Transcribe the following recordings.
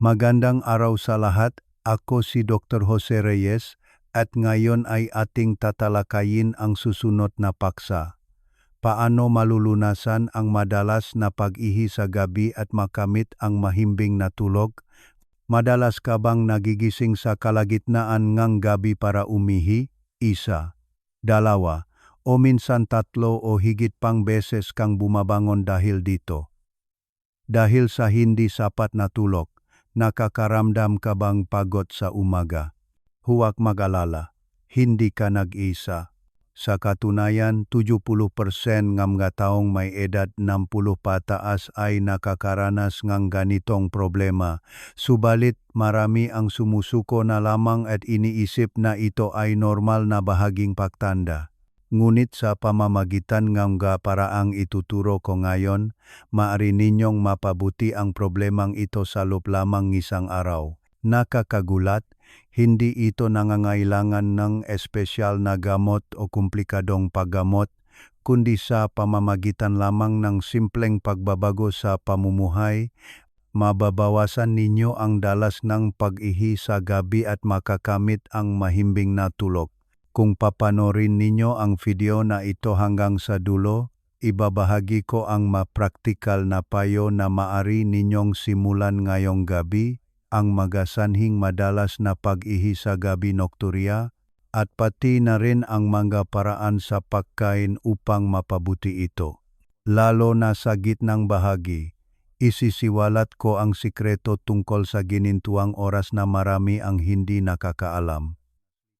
Magandang araw sa lahat. Ako si Dr. Jose Reyes at ngayon ay ating tatalakayin ang susunod na paksa. Paano malulunasan ang madalas na pag-ihi sa gabi at makamit ang mahimbing na tulog? Madalas ka bang nagigising sa kalagitnaan ng gabi para umihi? Isa. Dalawa. O minsan tatlo o higit pang beses kang bumabangon dahil dito. Dahil sa hindi sapat na tulog, nakakaramdam ka bang pagod sa umaga? Huwag mag-alala, hindi ka nag-isa. Sa katunayan, 70% ng mga taong may edad 60 pataas ay nakakaranas ng ganitong problema. Subalit marami ang sumusuko na lamang at iniisip na ito ay normal na bahaging pagtanda. Ngunit sa pamamagitan ng paraang ituturo ko ngayon, maaari ninyong mapabuti ang problemang ito sa loob lamang isang araw. Nakakagulat, hindi ito nangangailangan ng espesyal na gamot o komplikadong paggamot, kundi sa pamamagitan lamang ng simpleng pagbabago sa pamumuhay, mababawasan ninyo ang dalas ng pag-ihi sa gabi at makakamit ang mahimbing na tulog. Kung papanorin ninyo ang video na ito hanggang sa dulo, ibabahagi ko ang mapraktikal na payo na maari ninyong simulan ngayong gabi, ang magasanhing madalas na pag-ihi sa gabi nokturya, at pati na rin ang mga paraan sa pagkain upang mapabuti ito. Lalo na sa gitnang bahagi, isisiwalat ko ang sikreto tungkol sa ginintuang oras na marami ang hindi nakakaalam.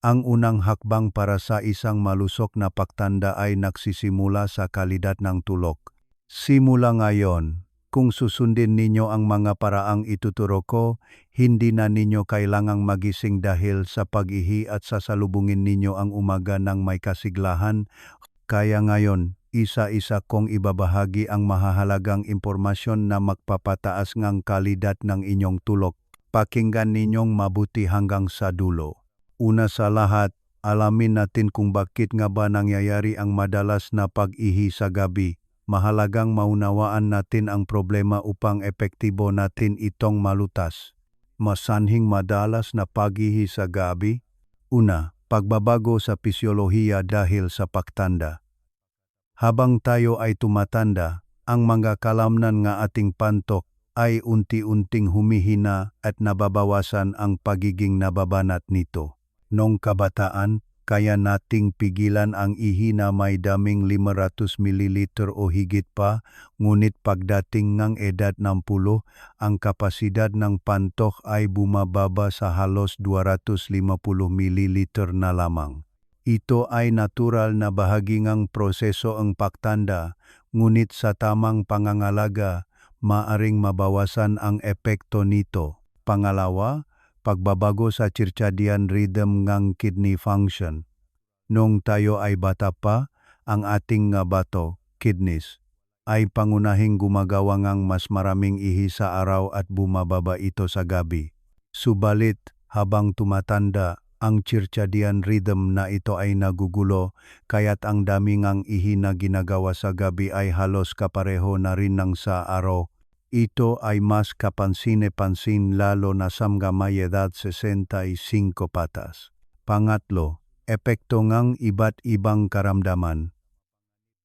Ang unang hakbang para sa isang malusok na pagtanda ay nagsisimula sa kalidad ng tulog. Simula ngayon, kung susundin ninyo ang mga paraang ituturo ko, hindi na ninyo kailangang magising dahil sa pag-ihi at sasalubungin ninyo ang umaga ng may kasiglahan. Kaya ngayon, isa-isa kong ibabahagi ang mahahalagang impormasyon na magpapataas ng kalidad ng inyong tulog. Pakinggan ninyong mabuti hanggang sa dulo. Una sa lahat, alamin natin kung bakit nga ba nangyayari ang madalas na pag-ihi sa gabi. Mahalagang maunawaan natin ang problema upang epektibo natin itong malutas. Masanhing madalas na pag-ihi sa gabi? Una, pagbabago sa pisyolohiya dahil sa pagtanda. Habang tayo ay tumatanda, ang mga kalamnan nga ating pantok ay unti-unting humihina at nababawasan ang pagiging nababanat nito. Nung kabataan, kaya nating pigilan ang ihi na may daming 500 ml o higit pa, ngunit pagdating ng edad 60, ang kapasidad ng pantok ay bumababa sa halos 250 ml na lamang. Ito ay natural na bahagi ng proseso ang pagtanda, ngunit sa tamang pangangalaga, maaring mabawasan ang epekto nito. Pangalawa, pagbabago sa circadian rhythm ng kidney function. Nung tayo ay bata pa, ang ating nga bato, kidneys, ay pangunahing gumagawa ng mas maraming ihi sa araw at bumababa ito sa gabi. Subalit, habang tumatanda, ang circadian rhythm na ito ay nagugulo, kaya't ang dami ngang ihi na ginagawa sa gabi ay halos kapareho na rin ng sa araw ito ay mas kapansin-pansin lalo na sa mga may edad 65 patas. Pangatlo, epekto ng iba't ibang karamdaman.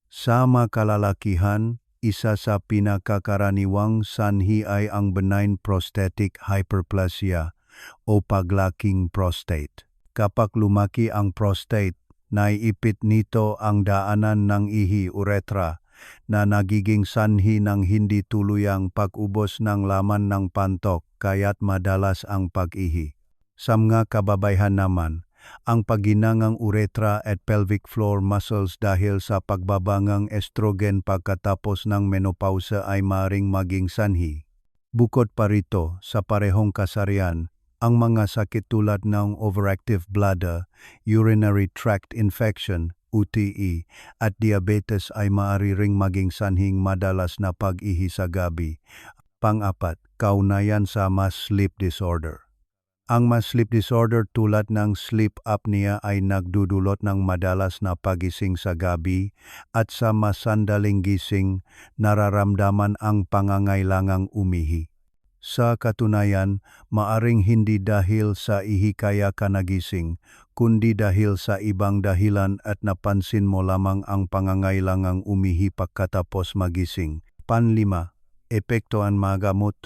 Sa makalalakihan, isa sa pinakakaraniwang sanhi ay ang benign prostatic hyperplasia o paglaking prostate. Kapag lumaki ang prostate, naiipit nito ang daanan ng ihi uretra na nagiging sanhi ng hindi tuluyang pag-ubos ng laman ng pantok kaya't madalas ang pag-ihi. Sa mga kababayhan naman, ang paginangang uretra at pelvic floor muscles dahil sa pagbabangang estrogen pagkatapos ng menopausa ay maring maging sanhi. Bukod pa rito, sa parehong kasarian, ang mga sakit tulad ng overactive bladder, urinary tract infection, UTI at diabetes ay maaari ring maging sanhing madalas na pag-ihi sa gabi. Pang-apat, kaunayan sa mass sleep disorder. Ang mass sleep disorder tulad ng sleep apnea ay nagdudulot ng madalas na pagising sa gabi at sa masandaling gising nararamdaman ang pangangailangang umihi. Sa katunayan, maaring hindi dahil sa ihi kaya ka nagising, kundi dahil sa ibang dahilan at napansin mo lamang ang pangangailangang umihi pagkatapos magising. Panlima, epektoan magamot.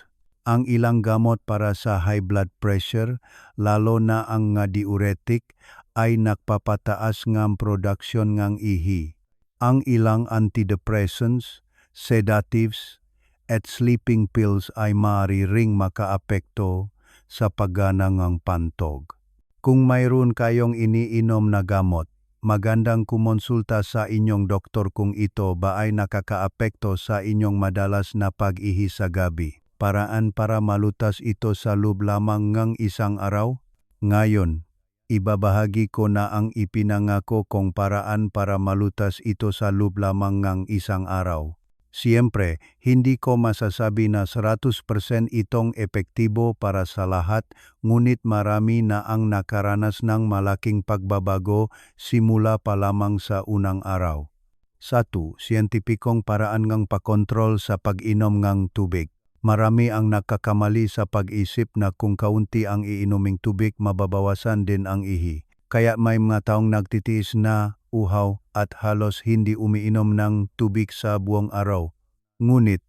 Ang ilang gamot para sa high blood pressure, lalo na ang nga diuretic, ay nagpapataas ng production ng ihi. Ang ilang antidepressants, sedatives, at sleeping pills ay maaari ring makaapekto sa paggana ng pantog. Kung mayroon kayong iniinom na gamot, magandang kumonsulta sa inyong doktor kung ito ba ay nakakaapekto sa inyong madalas na pag-ihi sa gabi. Paraan para malutas ito sa loob lamang ng isang araw? Ngayon, ibabahagi ko na ang ipinangako kong paraan para malutas ito sa loob lamang ng isang araw. Siyempre, hindi ko masasabi na 100% itong epektibo para sa lahat, ngunit marami na ang nakaranas ng malaking pagbabago simula pa lamang sa unang araw. 1. Siyentipikong paraan ng pakontrol sa pag-inom ng tubig. Marami ang nakakamali sa pag-isip na kung kaunti ang iinuming tubig mababawasan din ang ihi. Kaya may mga taong nagtitiis na uhaw at halos hindi umiinom ng tubig sa buong araw. Ngunit,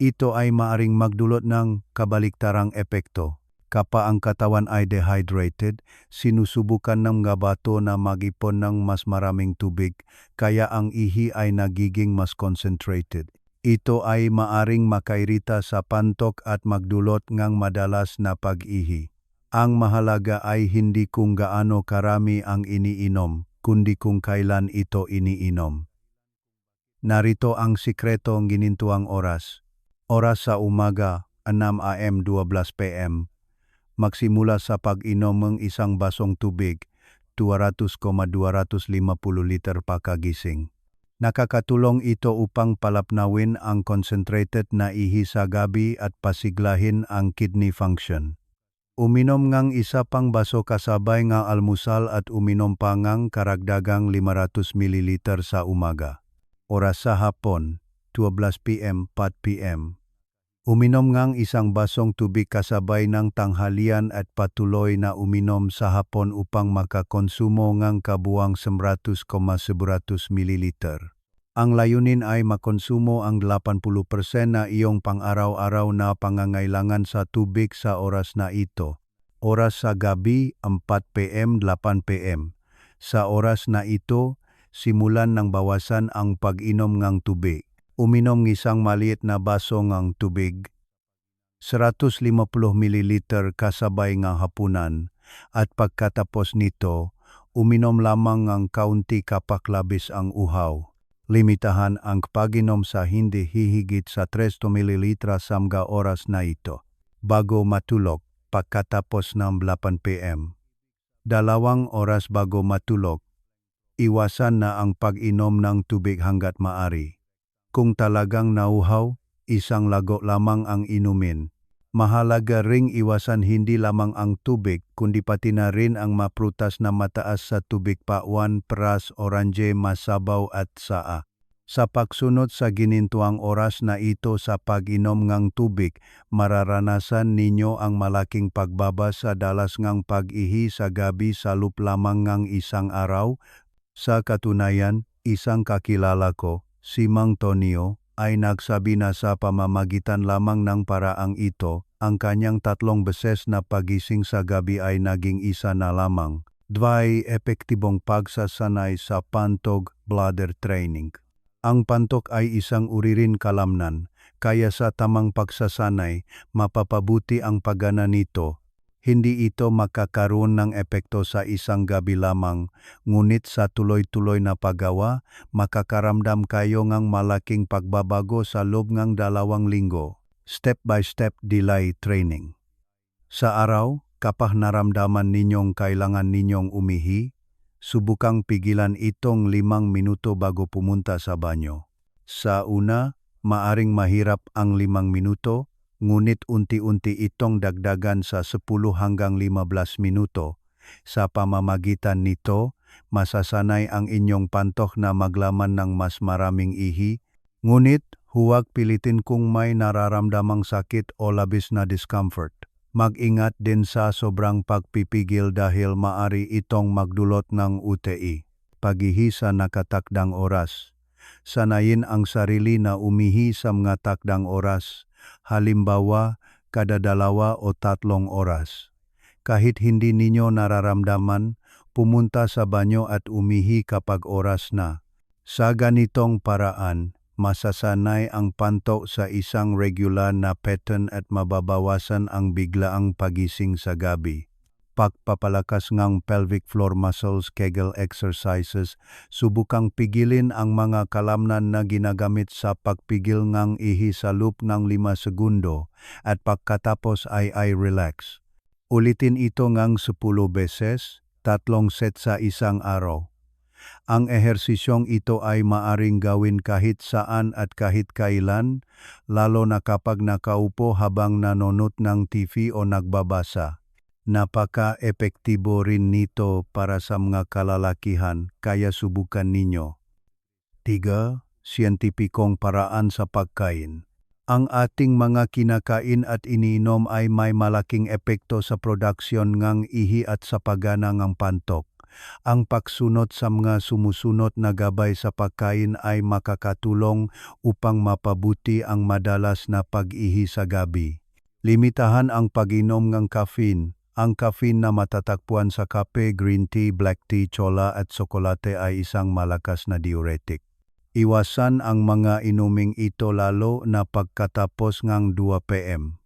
ito ay maaring magdulot ng kabaliktarang epekto. Kapa ang katawan ay dehydrated, sinusubukan ng mga bato na magipon ng mas maraming tubig, kaya ang ihi ay nagiging mas concentrated. Ito ay maaring makairita sa pantok at magdulot ng madalas na pag-ihi. Ang mahalaga ay hindi kung gaano karami ang iniinom, kundi kung kailan ito iniinom. Narito ang sikretong ginintuang oras. Oras sa umaga, 6 am 12 pm. Magsimula sa pag-inom ng isang basong tubig, 200,250 liter pakagising. Nakakatulong ito upang palapnawin ang concentrated na ihi sa gabi at pasiglahin ang kidney function. Uminom ngang isa pang baso kasabay nga almusal at uminom pa karagdagang 500 ml sa umaga. Oras sa hapon, 12 p.m. 4 p.m. Uminom ngang isang basong tubig kasabay ng tanghalian at patuloy na uminom sa hapon upang makakonsumo ngang kabuang 100,700 ml. Ang layunin ay makonsumo ang 80% na iyong pang-araw-araw na pangangailangan sa tubig sa oras na ito. Oras sa gabi 4 p.m. 8 p.m. Sa oras na ito, simulan ng bawasan ang pag-inom ng tubig. Uminom isang maliit na baso ng tubig, 150 ml kasabay ng hapunan, at pagkatapos nito, uminom lamang ng kaunti kapak labis ang uhaw limitahan ang pag-inom sa hindi hihigit sa 3 ml sa mga oras na ito, bago matulog pagkatapos ng 8 p.m. Dalawang oras bago matulog, iwasan na ang pag-inom ng tubig hanggat maari. Kung talagang nauhaw, isang lago lamang ang inumin. Mahalaga ring iwasan hindi lamang ang tubig, kundi pati na rin ang maprutas na mataas sa tubig pawan, pras, oranje, masabaw at saa. Sa pagsunod sa ginintuang oras na ito sa pag-inom ng tubig, mararanasan ninyo ang malaking pagbaba sa dalas ng pag-ihi sa gabi sa loop lamang ng isang araw. Sa katunayan, isang kakilala ko, si Mang Tonio, ay nagsabi na sa pamamagitan lamang ng paraang ito, ang kanyang tatlong beses na pagising sa gabi ay naging isa na lamang. Dway epektibong pagsasanay sa pantog bladder training. Ang pantok ay isang uri rin kalamnan, kaya sa tamang pagsasanay, mapapabuti ang pagana nito hindi ito makakaroon ng epekto sa isang gabi lamang, ngunit sa tuloy-tuloy na paggawa, makakaramdam kayo ng malaking pagbabago sa loob ng dalawang linggo. Step-by-step delay training. Sa araw, kapag naramdaman ninyong kailangan ninyong umihi, subukang pigilan itong limang minuto bago pumunta sa banyo. Sa una, maaring mahirap ang limang minuto, ngunit unti-unti itong dagdagan sa 10 hanggang 15 minuto. Sa pamamagitan nito, masasanay ang inyong pantok na maglaman ng mas maraming ihi, ngunit Huwag pilitin kung may nararamdamang sakit o labis na discomfort. Mag-ingat din sa sobrang pagpipigil dahil maari itong magdulot ng UTI. Paghihi sa nakatakdang oras. Sanayin ang sarili na umihi sa mga takdang oras, halimbawa kada dalawa o tatlong oras. Kahit hindi ninyo nararamdaman, pumunta sa banyo at umihi kapag oras na. Sa ganitong paraan, masasanay ang panto sa isang regular na pattern at mababawasan ang biglaang pagising sa gabi. Pagpapalakas ng pelvic floor muscles Kegel exercises, subukang pigilin ang mga kalamnan na ginagamit sa pagpigil ng ihi sa loop ng 5 segundo at pagkatapos ay ay relax. Ulitin ito ng 10 beses, tatlong set sa isang araw. Ang ehersisyong ito ay maaring gawin kahit saan at kahit kailan, lalo na kapag nakaupo habang nanonood ng TV o nagbabasa. Napaka-epektibo rin nito para sa mga kalalakihan, kaya subukan ninyo. 3. Siyentipikong paraan sa pagkain. Ang ating mga kinakain at iniinom ay may malaking epekto sa produksyon ng ihi at sa pagana ng pantok. Ang pagsunod sa mga sumusunod na gabay sa pagkain ay makakatulong upang mapabuti ang madalas na pag-ihi sa gabi. Limitahan ang pag-inom ng caffeine. Ang caffeine na matatagpuan sa kape, green tea, black tea, chola at tsokolate ay isang malakas na diuretic. Iwasan ang mga inuming ito lalo na pagkatapos ng 2 p.m.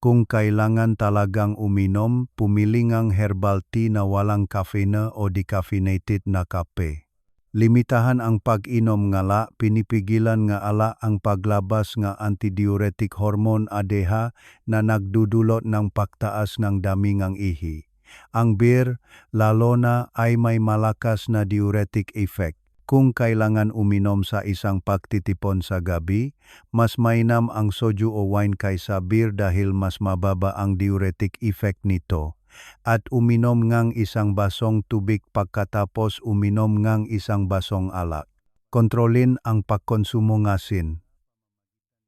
Kung kailangan talagang uminom, pumili ng herbal tea na walang caffeine o decaffeinated na kape. Limitahan ang pag-inom ngala, pinipigilan nga ala ang paglabas nga antidiuretic hormone ADH na nagdudulot ng pagtaas ng dami ng ihi. Ang beer, lalo na ay may malakas na diuretic effect. Kung kailangan uminom sa isang pagtitipon sa gabi, mas mainam ang soju o wine kaysa beer dahil mas mababa ang diuretic effect nito at uminom ngang isang basong tubig pagkatapos uminom ngang isang basong alak. Kontrolin ang pagkonsumo ng asin.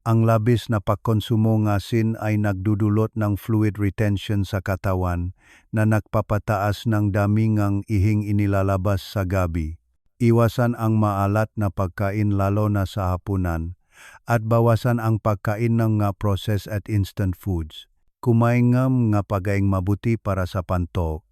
Ang labis na pagkonsumo ng asin ay nagdudulot ng fluid retention sa katawan na nagpapataas ng dami ng ihing inilalabas sa gabi. Iwasan ang maalat na pagkain lalo na sa hapunan at bawasan ang pagkain ng nga processed at instant foods. Kumaingam nga pagaing mabuti para sa pantok.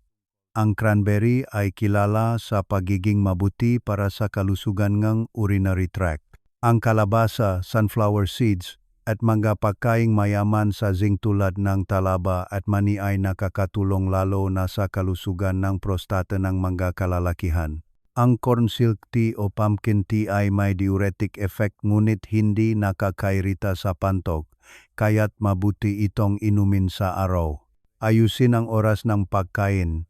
Ang cranberry ay kilala sa pagiging mabuti para sa kalusugan ng urinary tract. Ang kalabasa, sunflower seeds, at mga pagkaing mayaman sa zinc tulad ng talaba at mani ay nakakatulong lalo na sa kalusugan ng prostata ng mga kalalakihan. Ang corn silk tea o pumpkin tea ay may diuretic effect ngunit hindi nakakairita sa pantok kaya't mabuti itong inumin sa araw. Ayusin ang oras ng pagkain.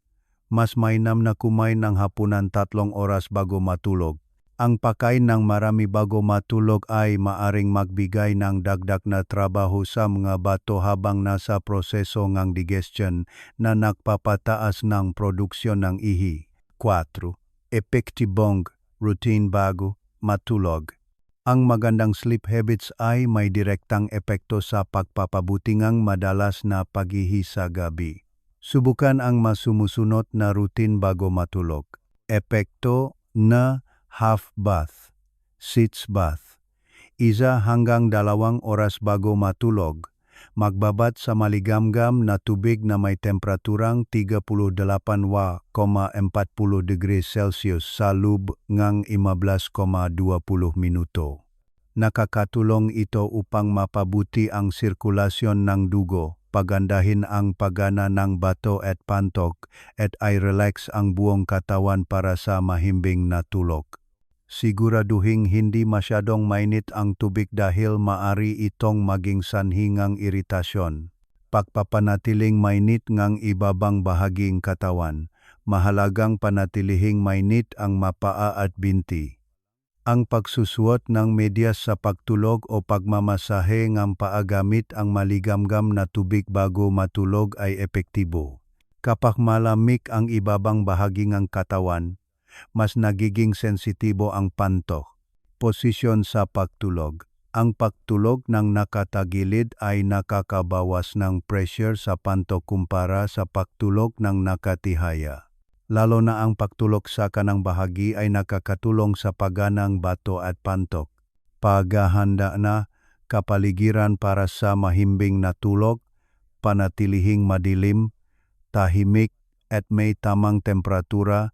Mas mainam na kumain ng hapunan tatlong oras bago matulog. Ang pagkain ng marami bago matulog ay maaring magbigay ng dagdag na trabaho sa mga bato habang nasa proseso ng digestion na nagpapataas ng produksyon ng ihi. 4. Epektibong routine bago matulog. Ang magandang sleep habits ay may direktang epekto sa pagpapabuti ng madalas na paghihi sa gabi. Subukan ang masumusunod na routine bago matulog. Epekto na half bath, sitz bath. Isa hanggang dalawang oras bago matulog, magbabat sa maligamgam na tubig na may temperaturang 38 wa, 40 degrees Celsius sa loob ng 15,20 minuto. Nakakatulong ito upang mapabuti ang sirkulasyon ng dugo, pagandahin ang pagana ng bato at pantok, at ay relax ang buong katawan para sa mahimbing na tulog. Siguraduhing hindi masyadong mainit ang tubig dahil maari itong maging sanhi iritasyon. Pagpapanatiling mainit ng ibabang bahaging katawan, mahalagang panatilihing mainit ang mapaa at binti. Ang pagsusuot ng medyas sa pagtulog o pagmamasahe ng paa gamit ang maligamgam na tubig bago matulog ay epektibo. Kapag malamig ang ibabang bahagi ng katawan, mas nagiging sensitibo ang pantok. Posisyon sa pagtulog. Ang pagtulog ng nakatagilid ay nakakabawas ng pressure sa pantok kumpara sa pagtulog ng nakatihaya. Lalo na ang pagtulog sa kanang bahagi ay nakakatulong sa pagganang bato at pantok. Paghahanda na kapaligiran para sa mahimbing na tulog, panatilihing madilim, tahimik at may tamang temperatura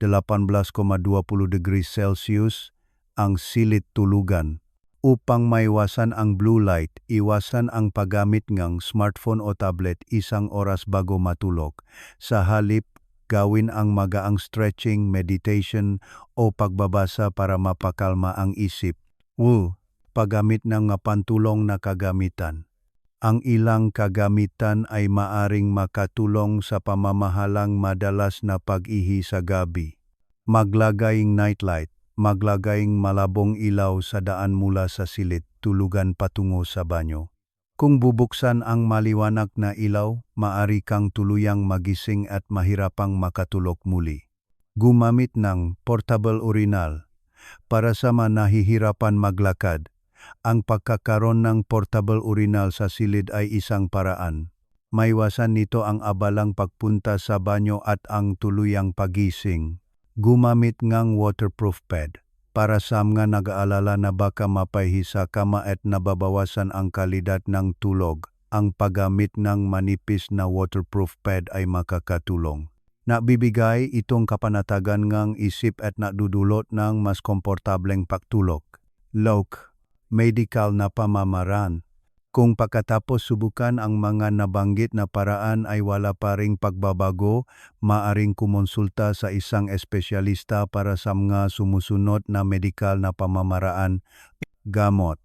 18,20 degrees Celsius ang silit tulugan. Upang maiwasan ang blue light, iwasan ang paggamit ng smartphone o tablet isang oras bago matulog. Sa halip, gawin ang magaang stretching, meditation o pagbabasa para mapakalma ang isip. Wu, paggamit ng pantulong na kagamitan. Ang ilang kagamitan ay maaring makatulong sa pamamahalang madalas na pag-ihi sa gabi. Maglagaying nightlight, maglagaying malabong ilaw sa daan mula sa silit tulugan patungo sa banyo. Kung bubuksan ang maliwanag na ilaw, maari kang tuluyang magising at mahirapang makatulog muli. Gumamit ng portable urinal. Para sa manahihirapan maglakad, ang pagkakaroon ng portable urinal sa silid ay isang paraan. Maiwasan nito ang abalang pagpunta sa banyo at ang tuluyang pagising. Gumamit ngang waterproof pad para sa mga nag-aalala na baka mapaihi sa kama at nababawasan ang kalidad ng tulog. Ang paggamit ng manipis na waterproof pad ay makakatulong. Nabibigay itong kapanatagan ngang isip at nadudulot ng mas komportableng pagtulog. Lok, medical na pamamaraan. Kung pagkatapos subukan ang mga nabanggit na paraan ay wala pa ring pagbabago, maaring kumonsulta sa isang espesyalista para sa mga sumusunod na medikal na pamamaraan. Gamot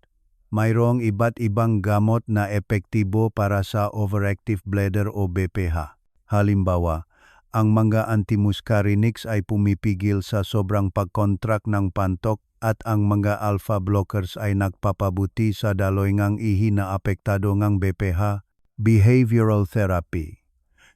Mayroong iba't ibang gamot na epektibo para sa overactive bladder o BPH. Halimbawa, ang mga antimuscarinics ay pumipigil sa sobrang pagkontrak ng pantok at ang mga alpha blockers ay nagpapabuti sa daloy ngang ihi na apektado ngang BPH, behavioral therapy.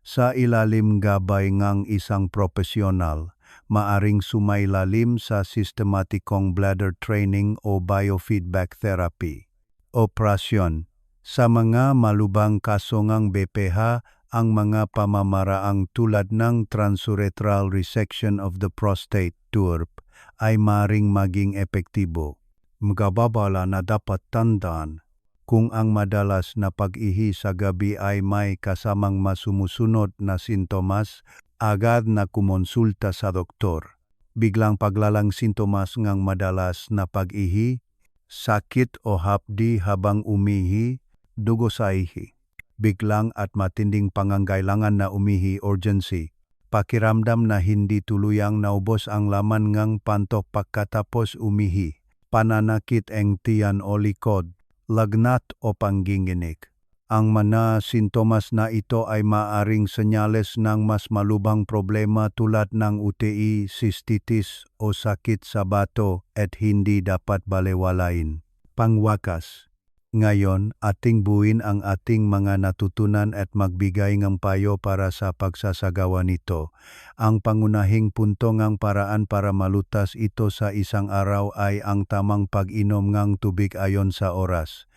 Sa ilalim gabay ngang isang profesional, maaring sumailalim sa sistematikong bladder training o biofeedback therapy. Operasyon Sa mga malubang kaso ngang BPH, ang mga pamamaraang tulad ng transurethral resection of the prostate, TURP, ay maring maging epektibo. Magababala na dapat tandaan kung ang madalas na pag-ihi sa gabi ay may kasamang masumusunod na sintomas, agad na kumonsulta sa doktor. Biglang paglalang sintomas ngang madalas na pag-ihi, sakit o hapdi habang umihi, dugo sa ihi. Biglang at matinding pangangailangan na umihi urgency pakiramdam na hindi tuluyang naubos ang laman ngang pantok pagkatapos umihi, pananakit ang tiyan o likod, lagnat o pangginginig. Ang mga sintomas na ito ay maaring senyales ng mas malubhang problema tulad ng UTI, cystitis o sakit sa bato at hindi dapat balewalain. Pangwakas, ngayon, ating buuin ang ating mga natutunan at magbigay ng payo para sa pagsasagawa nito. Ang pangunahing punto ng paraan para malutas ito sa isang araw ay ang tamang pag-inom ng tubig ayon sa oras.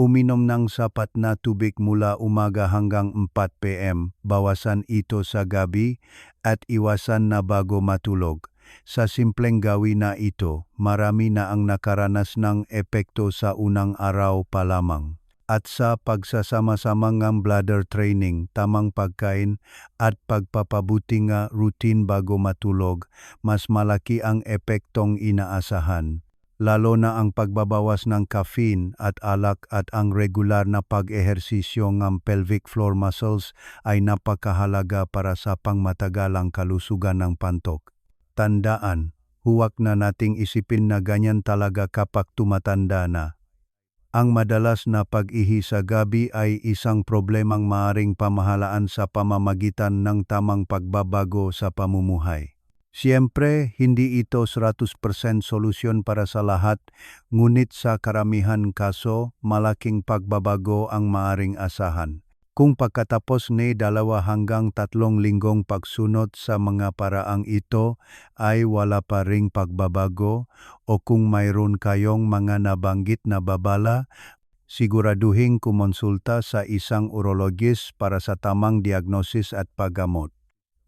Uminom ng sapat na tubig mula umaga hanggang 4 p.m., bawasan ito sa gabi at iwasan na bago matulog. Sa simpleng gawin na ito, marami na ang nakaranas ng epekto sa unang araw pa lamang. At sa pagsasama-sama ng bladder training, tamang pagkain at pagpapabuti nga routine bago matulog, mas malaki ang epektong inaasahan lalo na ang pagbabawas ng caffeine at alak at ang regular na pag-ehersisyo ng pelvic floor muscles ay napakahalaga para sa pangmatagalang kalusugan ng pantok. Tandaan, huwag na nating isipin na ganyan talaga kapag tumatanda na. Ang madalas na pag-ihi sa gabi ay isang problemang maaring pamahalaan sa pamamagitan ng tamang pagbabago sa pamumuhay. Siyempre, hindi ito 100% solusyon para sa lahat, ngunit sa karamihan kaso, malaking pagbabago ang maaring asahan. Kung pagkatapos ni dalawa hanggang tatlong linggong pagsunod sa mga paraang ito ay wala pa ring pagbabago o kung mayroon kayong mga nabanggit na babala, siguraduhin kumonsulta sa isang urologist para sa tamang diagnosis at paggamot.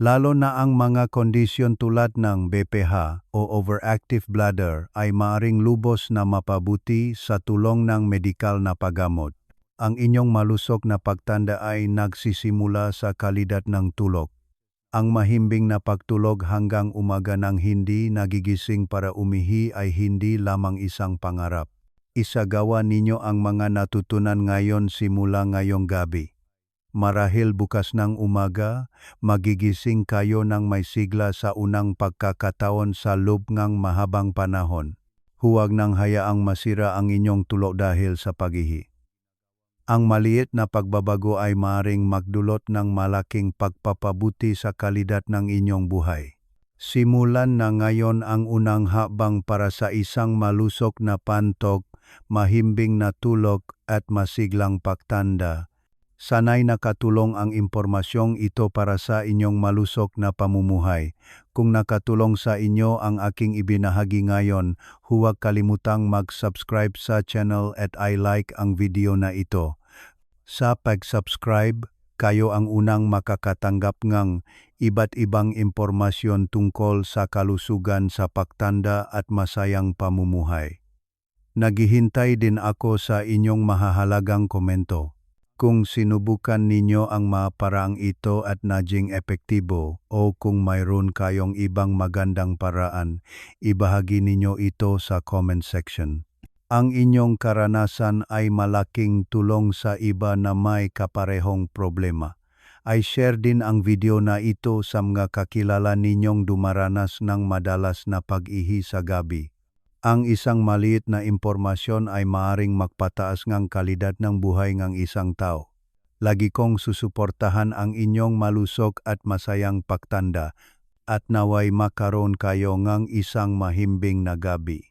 Lalo na ang mga kondisyon tulad ng BPH o overactive bladder ay maaring lubos na mapabuti sa tulong ng medikal na paggamot. Ang inyong malusog na pagtanda ay nagsisimula sa kalidad ng tulog. Ang mahimbing na pagtulog hanggang umaga ng hindi nagigising para umihi ay hindi lamang isang pangarap. Isagawa ninyo ang mga natutunan ngayon simula ngayong gabi. Marahil bukas ng umaga, magigising kayo ng may sigla sa unang pagkakataon sa loob ng mahabang panahon. Huwag nang hayaang masira ang inyong tulog dahil sa paghihi. Ang maliit na pagbabago ay maring magdulot ng malaking pagpapabuti sa kalidad ng inyong buhay. Simulan na ngayon ang unang habang para sa isang malusok na pantok, mahimbing na tulog at masiglang pagtanda. Sanay nakatulong ang impormasyong ito para sa inyong malusok na pamumuhay. Kung nakatulong sa inyo ang aking ibinahagi ngayon, huwag kalimutang mag-subscribe sa channel at i-like ang video na ito. Sa pag-subscribe, kayo ang unang makakatanggap ng iba't ibang impormasyon tungkol sa kalusugan sa pagtanda at masayang pamumuhay. Naghihintay din ako sa inyong mahahalagang komento. Kung sinubukan ninyo ang mga paraang ito at naging epektibo o kung mayroon kayong ibang magandang paraan, ibahagi ninyo ito sa comment section. Ang inyong karanasan ay malaking tulong sa iba na may kaparehong problema. Ay share din ang video na ito sa mga kakilala ninyong dumaranas ng madalas na pag-ihi sa gabi. Ang isang maliit na impormasyon ay maaring magpataas ng kalidad ng buhay ng isang tao. Lagi kong susuportahan ang inyong malusog at masayang pagtanda at naway makaroon kayo ng isang mahimbing na gabi.